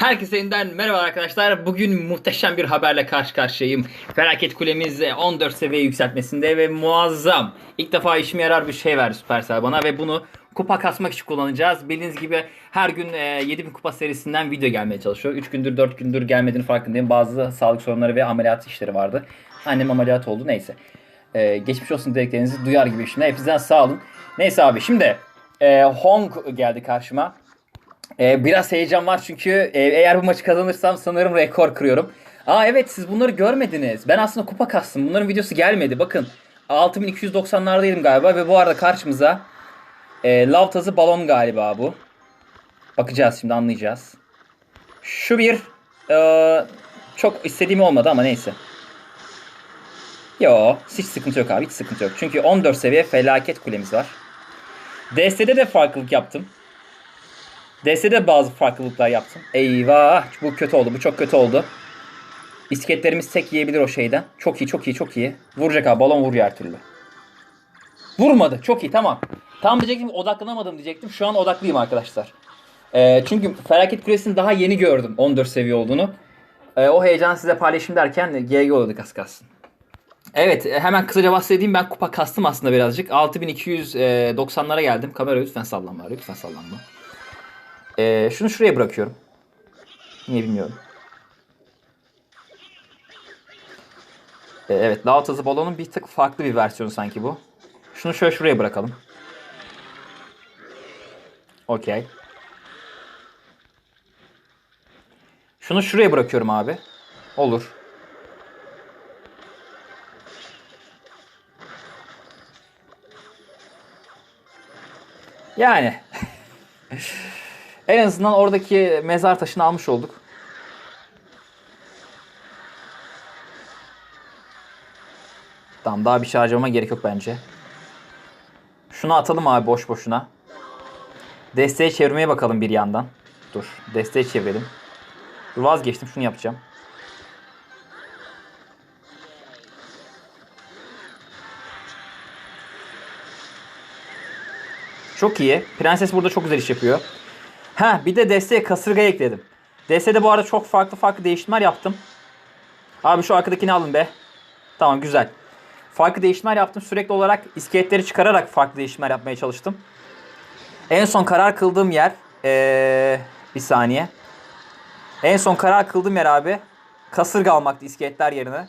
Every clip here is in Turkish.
Herkese yeniden merhaba arkadaşlar. Bugün muhteşem bir haberle karşı karşıyayım. Felaket kulemiz 14 seviye yükseltmesinde ve muazzam. İlk defa işime yarar bir şey verdi Supercell bana ve bunu kupa kasmak için kullanacağız. Bildiğiniz gibi her gün e, 7000 kupa serisinden video gelmeye çalışıyor. 3 gündür 4 gündür gelmediğini farkındayım. Bazı sağlık sorunları ve ameliyat işleri vardı. Annem ameliyat oldu neyse. E, geçmiş olsun dileklerinizi duyar gibi şimdi. Hepinizden sağ olun. Neyse abi şimdi e, Hong geldi karşıma. Ee, biraz heyecan var çünkü e, eğer bu maçı kazanırsam sanırım rekor kırıyorum. Aa evet siz bunları görmediniz. Ben aslında kupa kastım. Bunların videosu gelmedi. Bakın 6290'lardaydım galiba ve bu arada karşımıza e, lav tazı balon galiba bu. Bakacağız şimdi anlayacağız. Şu bir e, çok istediğim olmadı ama neyse. Yo hiç sıkıntı yok abi hiç sıkıntı yok. Çünkü 14 seviye felaket kulemiz var. DS'de de farklılık yaptım. DS'de bazı farklılıklar yaptım. Eyvah bu kötü oldu bu çok kötü oldu. İsketlerimiz tek yiyebilir o şeyden. Çok iyi çok iyi çok iyi. Vuracak abi balon vuruyor her türlü. Vurmadı çok iyi tamam. Tam diyecektim odaklanamadım diyecektim. Şu an odaklıyım arkadaşlar. Ee, çünkü felaket kulesini daha yeni gördüm 14 seviye olduğunu. Ee, o heyecanı size paylaşayım derken GG oldu kas kalsın. Evet e, hemen kısaca bahsedeyim ben kupa kastım aslında birazcık. 6290'lara geldim. Kamera lütfen sallanma lütfen sallanma. Ee, şunu şuraya bırakıyorum. Niye bilmiyorum. Ee, evet lav tazı balonun bir tık farklı bir versiyonu sanki bu. Şunu şöyle şuraya bırakalım. Okey. Şunu şuraya bırakıyorum abi. Olur. Yani. en azından oradaki mezar taşını almış olduk. Tamam daha bir şey harcamama gerek yok bence. Şunu atalım abi boş boşuna. Desteğe çevirmeye bakalım bir yandan. Dur desteğe çevirelim. Dur vazgeçtim şunu yapacağım. Çok iyi. Prenses burada çok güzel iş yapıyor. Ha bir de desteğe kasırga ekledim. DS'de bu arada çok farklı farklı değişimler yaptım. Abi şu arkadakini alın be. Tamam güzel. Farklı değişimler yaptım. Sürekli olarak iskeletleri çıkararak farklı değişimler yapmaya çalıştım. En son karar kıldığım yer ee, bir saniye. En son karar kıldığım yer abi kasırga almaktı iskeletler yerine.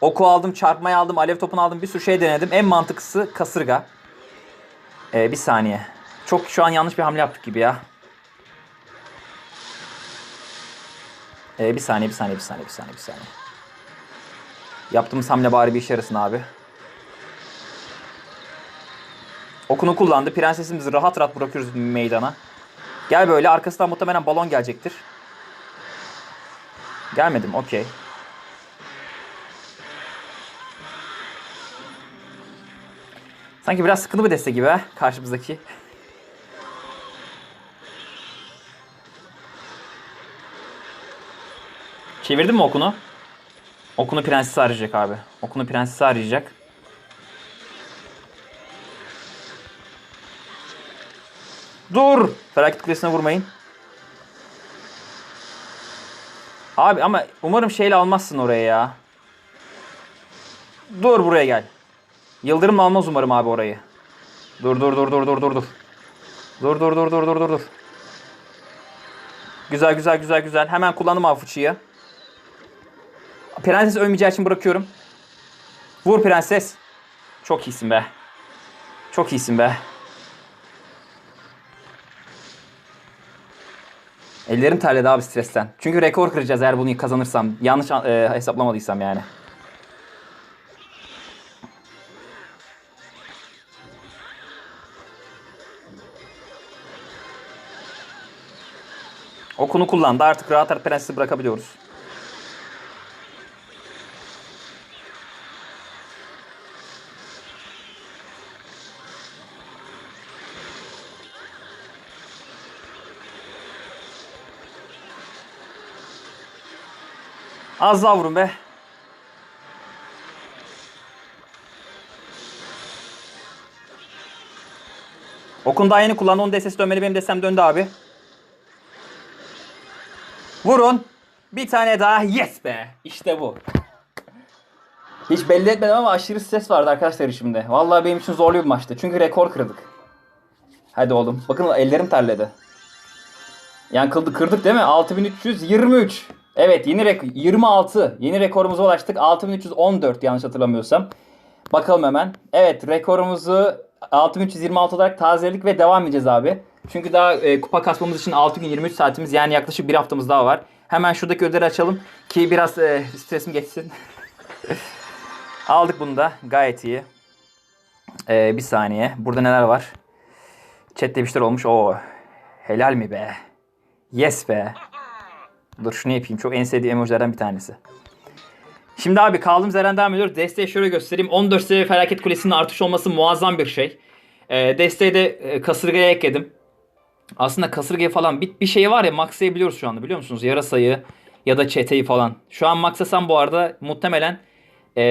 Oku aldım, çarpmayı aldım, alev topunu aldım. Bir sürü şey denedim. En mantıklısı kasırga. Ee, bir saniye. Çok şu an yanlış bir hamle yaptık gibi ya. Ee, bir saniye, bir saniye, bir saniye, bir saniye, bir saniye. Yaptığımız hamle bari bir işe yarasın abi. Okunu kullandı. Prensesimizi rahat rahat bırakıyoruz meydana. Gel böyle. Arkasından muhtemelen balon gelecektir. Gelmedim. Okey. Sanki biraz sıkıntı bir deste gibi ha karşımızdaki. Çevirdin mi okunu? Okunu prensesi arayacak abi. Okunu prensesi arayacak. Dur! Felaket kulesine vurmayın. Abi ama umarım şeyle almazsın oraya ya. Dur buraya gel. Yıldırım almaz umarım abi orayı. Dur dur dur dur dur dur dur. Dur dur dur dur dur dur dur. Güzel güzel güzel güzel. Hemen kullandım abi fıçıyı. Prenses ölmeyeceği için bırakıyorum. Vur prenses. Çok iyisin be. Çok iyisin be. Ellerim terledi abi stresten. Çünkü rekor kıracağız eğer bunu kazanırsam. Yanlış e, hesaplamadıysam yani. Okunu kullandı. Artık rahat rahat prensi bırakabiliyoruz. Az daha vurun be. Okun daha yeni kullandı. Onun DS'si dönmeli. Benim desem döndü abi. Vurun. Bir tane daha. Yes be. İşte bu. Hiç belli etmedim ama aşırı stres vardı arkadaşlar şimdi. Vallahi benim için zorlu bir maçtı. Çünkü rekor kırdık. Hadi oğlum. Bakın ellerim terledi. Yani kıldı kırdık değil mi? 6323. Evet yeni rekor 26. Yeni rekorumuza ulaştık. 6314 yanlış hatırlamıyorsam. Bakalım hemen. Evet rekorumuzu 6326 olarak tazeledik ve devam edeceğiz abi. Çünkü daha e, kupa kasmamız için 6 gün 23 saatimiz yani yaklaşık bir haftamız daha var. Hemen şuradaki ödülleri açalım ki biraz e, stresim geçsin. Aldık bunu da gayet iyi. E, bir saniye. Burada neler var? Chat'te bir şeyler olmuş. Oo. Helal mi be? Yes be. Dur şunu yapayım. Çok en sevdiğim emojilerden bir tanesi. Şimdi abi kaldığımız yerden devam ediyoruz. Desteği şöyle göstereyim. 14 seviye felaket kulesinin artış olması muazzam bir şey. E, desteği de e, kasırgaya ekledim. Aslında kasırgaya falan bir, bir şey var ya maxlayabiliyoruz şu anda biliyor musunuz? Yarasayı ya da çeteyi falan. Şu an maxlasam bu arada muhtemelen e,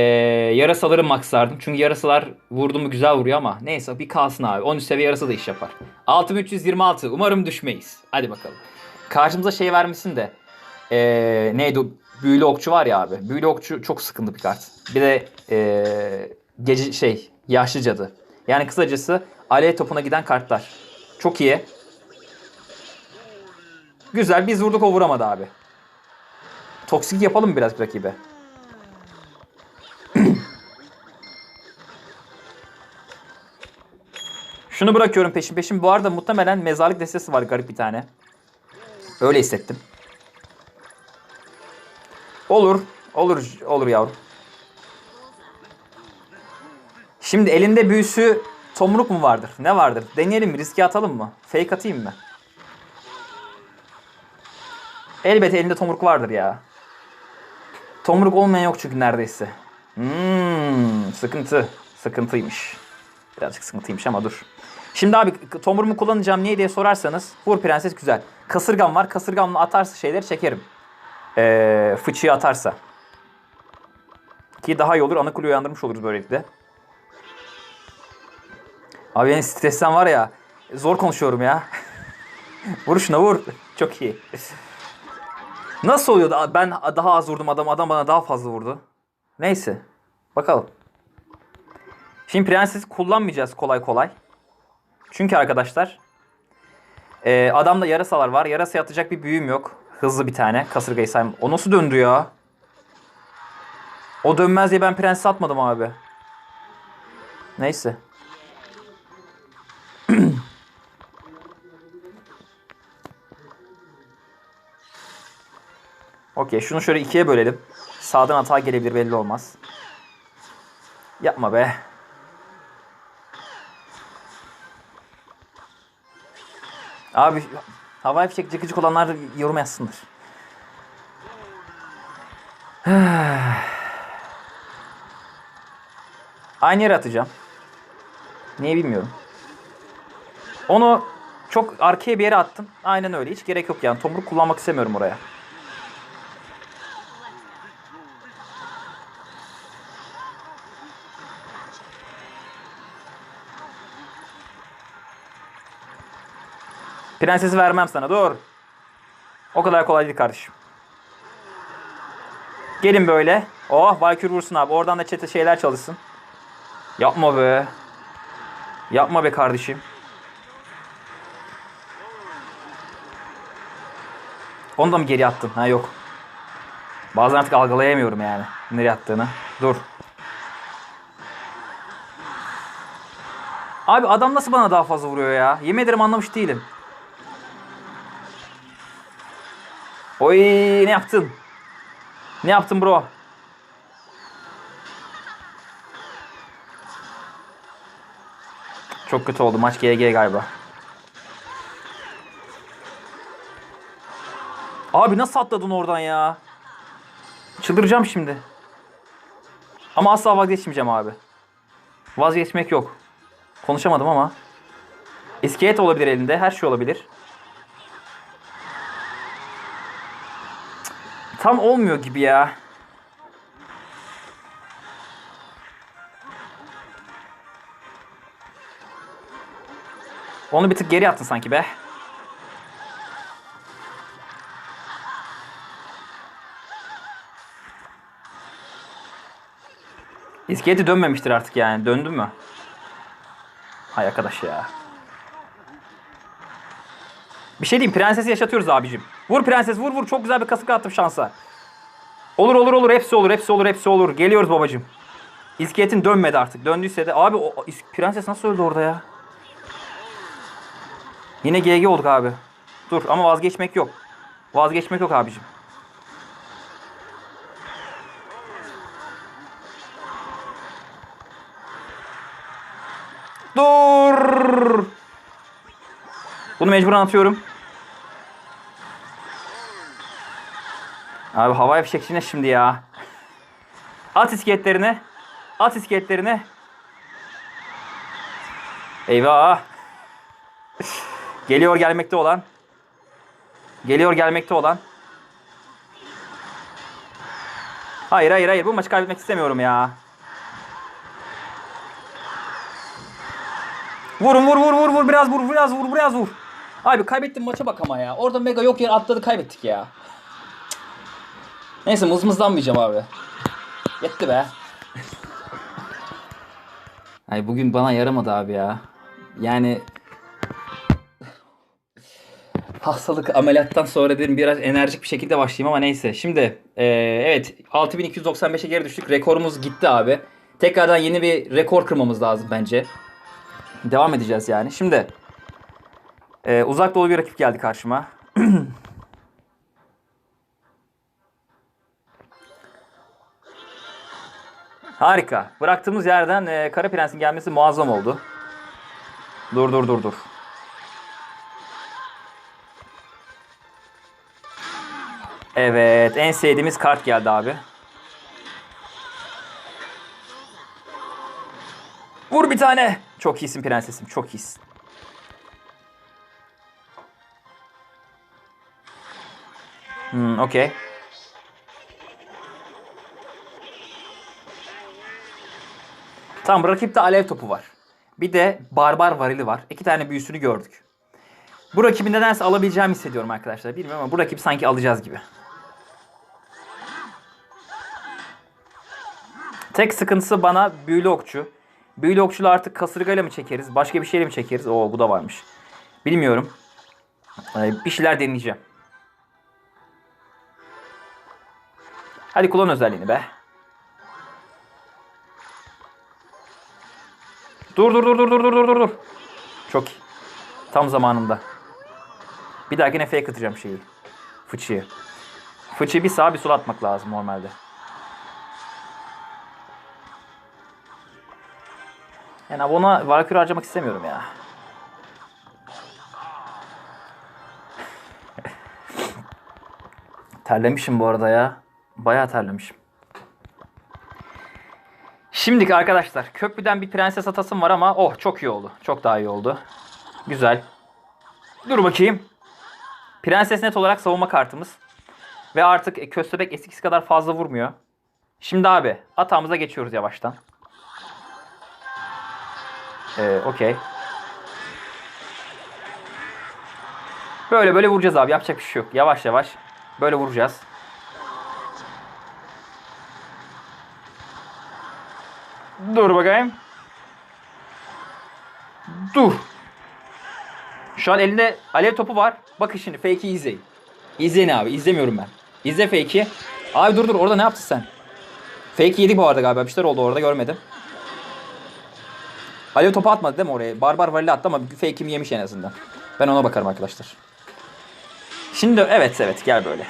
yarasaları maxlardım. Çünkü yarasalar vurdu mu güzel vuruyor ama neyse bir kalsın abi. 13 seviye yarasa da iş yapar. 6326 umarım düşmeyiz. Hadi bakalım. Karşımıza şey vermişsin de e, neydi? Büyülü okçu var ya abi. Büyülü okçu çok sıkıntı bir kart. Bir de e, gece şey yaşlı cadı. Yani kısacası alev topuna giden kartlar. Çok iyi. Güzel biz vurduk o vuramadı abi. Toksik yapalım biraz rakibe? Şunu bırakıyorum peşin peşin. Bu arada muhtemelen mezarlık destesi var garip bir tane. Öyle hissettim. Olur. Olur. Olur yavrum. Şimdi elinde büyüsü tomruk mu vardır? Ne vardır? Deneyelim mi? Riske atalım mı? Fake atayım mı? Elbette elinde tomruk vardır ya. Tomruk olmayan yok çünkü neredeyse. Hmm, sıkıntı. Sıkıntıymış. Birazcık sıkıntıymış ama dur. Şimdi abi tomruğumu kullanacağım niye diye sorarsanız vur prenses güzel. Kasırgam var. Kasırgamla atarsa şeyleri çekerim. Ee, fıçıyı atarsa. Ki daha iyi olur. Ana kuleyi uyandırmış oluruz böylelikle. Abi benim stresten var ya. Zor konuşuyorum ya. vur şuna vur. Çok iyi. Nasıl oluyor ben daha az vurdum adam adam bana daha fazla vurdu. Neyse. Bakalım. Şimdi prenses kullanmayacağız kolay kolay. Çünkü arkadaşlar e, adamda yarasalar var. Yarasa atacak bir büyüm yok. Hızlı bir tane. Kasırgayı saymam. O nasıl döndü ya? O dönmez diye ben prenses atmadım abi. Neyse. Okey şunu şöyle ikiye bölelim. Sağdan hata gelebilir belli olmaz. Yapma be. Abi havai fişek cıkıcık olanlar yorum yazsınlar. Aynı yere atacağım. Niye bilmiyorum. Onu çok arkaya bir yere attım. Aynen öyle. Hiç gerek yok yani. Tomruk kullanmak istemiyorum oraya. Prensesi vermem sana. Dur. O kadar kolay değil kardeşim. Gelin böyle. Oh Valkür vursun abi. Oradan da çete şeyler çalışsın. Yapma be. Yapma be kardeşim. Onu da mı geri attın? Ha yok. Bazen artık algılayamıyorum yani. Nereye attığını. Dur. Abi adam nasıl bana daha fazla vuruyor ya? Yemin ederim anlamış değilim. Oy ne yaptın? Ne yaptın bro? Çok kötü oldu. Maç GG galiba. Abi nasıl atladın oradan ya? Çıldıracağım şimdi. Ama asla vazgeçmeyeceğim abi. Vazgeçmek yok. Konuşamadım ama. İskelet olabilir elinde. Her şey olabilir. Tam olmuyor gibi ya. Onu bir tık geri attın sanki be. İskeleti dönmemiştir artık yani. Döndü mü? Hay arkadaş ya. Bir şey diyeyim. Prensesi yaşatıyoruz abicim. Vur prenses vur vur çok güzel bir kasık attım şansa. Olur olur olur hepsi olur hepsi olur hepsi olur. Geliyoruz babacım. İskeletin dönmedi artık. Döndüyse de abi o prenses nasıl öldü orada ya? Yine GG olduk abi. Dur ama vazgeçmek yok. Vazgeçmek yok abicim. Dur. Bunu mecburen atıyorum. Abi havai fişek ne şimdi ya? At iskeletlerini. At iskeletlerini. Eyvah. Geliyor gelmekte olan. Geliyor gelmekte olan. Hayır hayır hayır bu maçı kaybetmek istemiyorum ya. Vurun vur vur vur vur biraz vur biraz vur biraz vur. Abi kaybettim maça bak ama ya. Orada mega yok yer atladı kaybettik ya. Neyse mızmızlanmayacağım abi. Yetti be. Ay bugün bana yaramadı abi ya. Yani hastalık ameliyattan sonra dedim biraz enerjik bir şekilde başlayayım ama neyse. Şimdi eee, evet 6295'e geri düştük. Rekorumuz gitti abi. Tekrardan yeni bir rekor kırmamız lazım bence. Devam edeceğiz yani. Şimdi eee, uzak doğulu bir rakip geldi karşıma. Harika. Bıraktığımız yerden eee Kara Prens'in gelmesi muazzam oldu. Dur dur dur dur. Evet, en sevdiğimiz kart geldi abi. Vur bir tane. Çok iyisin prensesim, çok iyisin. Hmm, okey. Tamam, rakipte alev topu var. Bir de barbar varili var. İki tane büyüsünü gördük. Bu rakibi nedense alabileceğimi hissediyorum arkadaşlar. Bilmiyorum ama bu rakibi sanki alacağız gibi. Tek sıkıntısı bana büyülü okçu. Büyülü okçuyla artık kasırgayla mı çekeriz? Başka bir şeyle mi çekeriz? Oo bu da varmış. Bilmiyorum. Ee, bir şeyler deneyeceğim. Hadi kullan özelliğini be. Dur dur dur dur dur dur dur dur. Çok iyi. Tam zamanında. Bir dahakine fake atacağım şeyi. Fıçıyı. Fıçıyı bir sağa bir sola atmak lazım normalde. Yani abona Valkyrie harcamak istemiyorum ya. terlemişim bu arada ya. Bayağı terlemişim. Şimdiki arkadaşlar köprüden bir prenses atasım var ama oh çok iyi oldu. Çok daha iyi oldu. Güzel. Dur bakayım. Prenses net olarak savunma kartımız. Ve artık e, köstebek eskisi kadar fazla vurmuyor. Şimdi abi atağımıza geçiyoruz yavaştan. Ee, okey. Böyle böyle vuracağız abi. Yapacak bir şey yok. Yavaş yavaş. Böyle vuracağız. Dur bakayım. Dur. Şu an elinde alev topu var. Bakın şimdi fake'i izleyin. İzleyin abi. İzlemiyorum ben. İzle fake'i. Abi dur dur orada ne yaptın sen? Fake yedik bu arada galiba. Bir şeyler oldu orada görmedim. Alev topu atmadı değil mi oraya? Barbar Valli attı ama fake'imi yemiş en azından. Ben ona bakarım arkadaşlar. Şimdi evet evet gel böyle.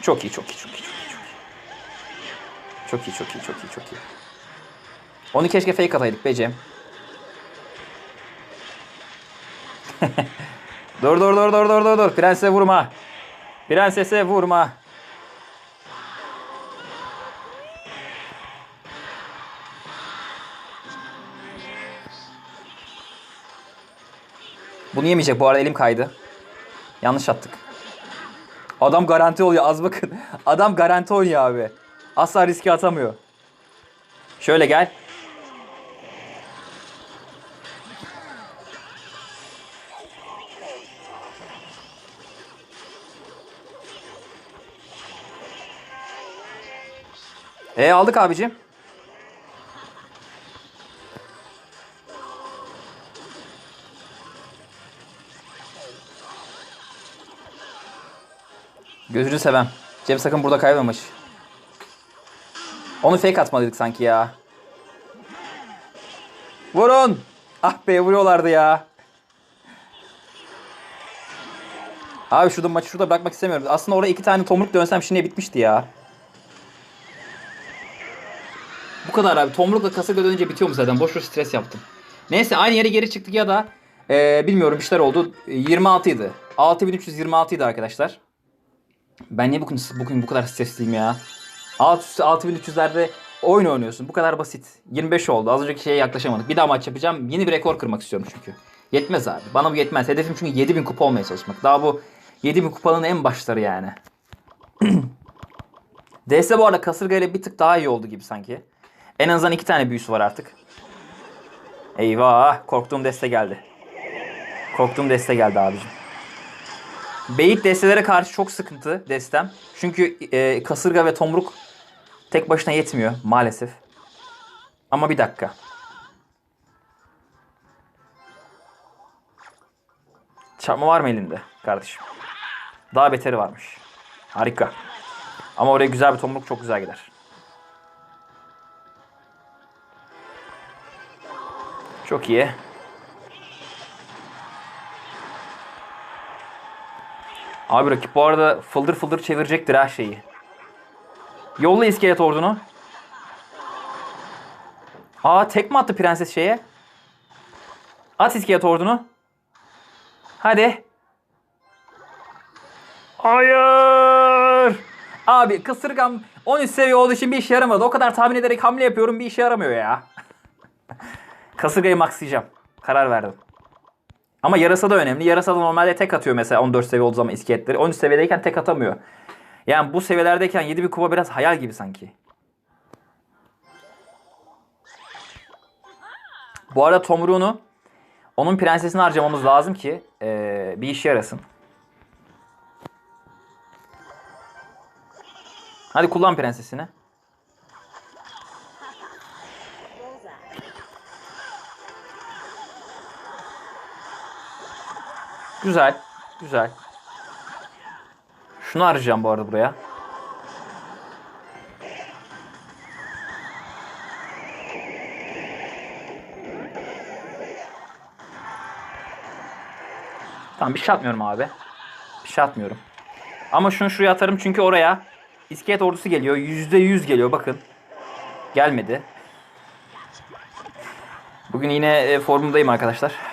Çok iyi çok iyi çok iyi çok iyi çok iyi. Çok iyi çok iyi çok iyi çok iyi. Onu keşke fake ataydık be Cem. dur dur dur dur dur dur dur. Prensese vurma. Prensese vurma. Bunu yemeyecek bu arada elim kaydı. Yanlış attık. Adam garanti oluyor az bakın. Adam garanti oynuyor abi. Asla riske atamıyor. Şöyle gel. E aldık abicim. Gözünü sevem. Cem sakın burada kaybolmamış. Onu fake atmalıydık sanki ya. Vurun. Ah be vuruyorlardı ya. Abi şurada maçı şurada bırakmak istemiyorum. Aslında oraya iki tane tomruk dönsem şimdi bitmişti ya. Bu kadar abi. Tomrukla kasırga dönünce bitiyor mu zaten? Boş boş stres yaptım. Neyse aynı yere geri çıktık ya da e, bilmiyorum işler oldu. 26 idi. 6326 idi arkadaşlar. Ben niye bugün, bugün bu kadar stresliyim ya? 6300'lerde oyun oynuyorsun. Bu kadar basit. 25 oldu. Az önceki şeye yaklaşamadık. Bir daha maç yapacağım. Yeni bir rekor kırmak istiyorum çünkü. Yetmez abi. Bana bu yetmez. Hedefim çünkü 7000 kupa olmaya çalışmak. Daha bu 7000 kupanın en başları yani. DS bu arada kasırga ile bir tık daha iyi oldu gibi sanki. En azından iki tane büyüsü var artık. Eyvah. Korktuğum deste geldi. Korktuğum deste geldi abicim. Beyit destelere karşı çok sıkıntı destem. Çünkü e, kasırga ve tomruk tek başına yetmiyor maalesef. Ama bir dakika. Çarpma var mı elinde kardeşim? Daha beteri varmış. Harika. Ama oraya güzel bir tomruk çok güzel gider. Çok iyi. Abi rakip bu arada fıldır fıldır çevirecektir her şeyi. Yolla iskelet ordunu. Aa tek mi attı prenses şeye? At iskelet ordunu. Hadi. Hayır. Abi kısırgam 13 seviye olduğu için bir işe yaramadı. O kadar tahmin ederek hamle yapıyorum bir işe yaramıyor ya. Kasırgayı maxlayacağım. Karar verdim. Ama yarasa da önemli. Yarasa da normalde tek atıyor mesela 14 seviye olduğu zaman iskeletleri. 13 seviyedeyken tek atamıyor. Yani bu seviyelerdeyken 7 bir kupa biraz hayal gibi sanki. Bu arada Tomruğunu onun prensesini harcamamız lazım ki ee, bir işe yarasın. Hadi kullan prensesini. Güzel. Güzel. Şunu arayacağım bu arada buraya. Tamam bir şey atmıyorum abi. Bir şey atmıyorum. Ama şunu şuraya atarım çünkü oraya iskelet ordusu geliyor. Yüzde yüz geliyor bakın. Gelmedi. Bugün yine e, formumdayım arkadaşlar.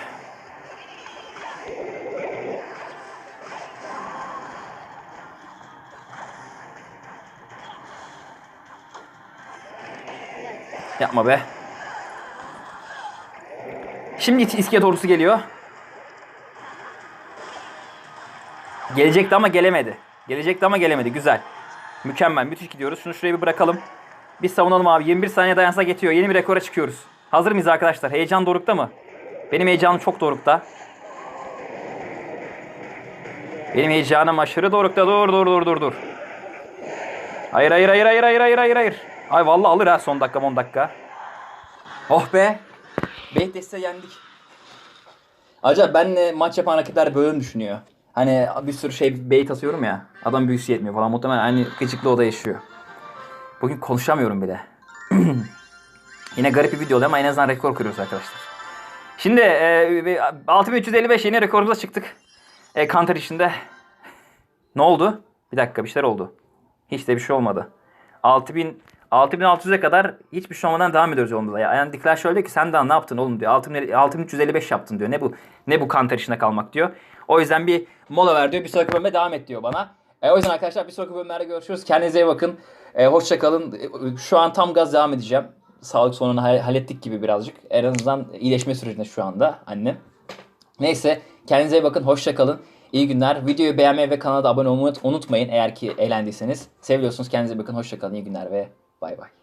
Yapma be. Şimdi iskelet ordusu geliyor. Gelecekti ama gelemedi. Gelecekti ama gelemedi. Güzel. Mükemmel. Müthiş gidiyoruz. Şunu şuraya bir bırakalım. Bir savunalım abi. 21 saniye dayansa geçiyor. Yeni bir rekora çıkıyoruz. Hazır mıyız arkadaşlar? Heyecan dorukta mı? Benim heyecanım çok dorukta. Benim heyecanım aşırı dorukta. Dur dur dur dur dur. Hayır hayır hayır hayır hayır hayır hayır hayır. Ay vallahi alır ha son dakika 10 dakika. Oh be. Deste yendik. Acaba benle maç yapan rakipler böyle mi düşünüyor? Hani bir sürü şey beyt atıyorum ya. Adam büyüsü yetmiyor falan. Muhtemelen aynı gıcıklı oda yaşıyor. Bugün konuşamıyorum bile. Yine garip bir video oluyor ama en azından rekor kırıyoruz arkadaşlar. Şimdi e, 6355 yeni rekorumuza çıktık. E, Counter içinde. Ne oldu? Bir dakika bir şeyler oldu. Hiç de bir şey olmadı. 6000 6600'e kadar hiçbir şey olmadan devam ediyoruz yolumuza. Ya. Yani Dikler şöyle diyor ki sen daha ne yaptın oğlum diyor. 6000 6355 yaptın diyor. Ne bu ne bu counter işine kalmak diyor. O yüzden bir mola ver diyor. Bir sonraki bölüme devam et diyor bana. E, o yüzden arkadaşlar bir sonraki bölümlerde görüşürüz. Kendinize iyi bakın. E, hoşça kalın. E, şu an tam gaz devam edeceğim. Sağlık sorununu hallettik gibi birazcık. En azından iyileşme sürecinde şu anda annem. Neyse kendinize iyi bakın. Hoşça kalın. İyi günler. Videoyu beğenmeyi ve kanala abone olmayı unutmayın eğer ki eğlendiyseniz. Seviyorsunuz. Kendinize bakın. Hoşça kalın. İyi günler ve Bye bye.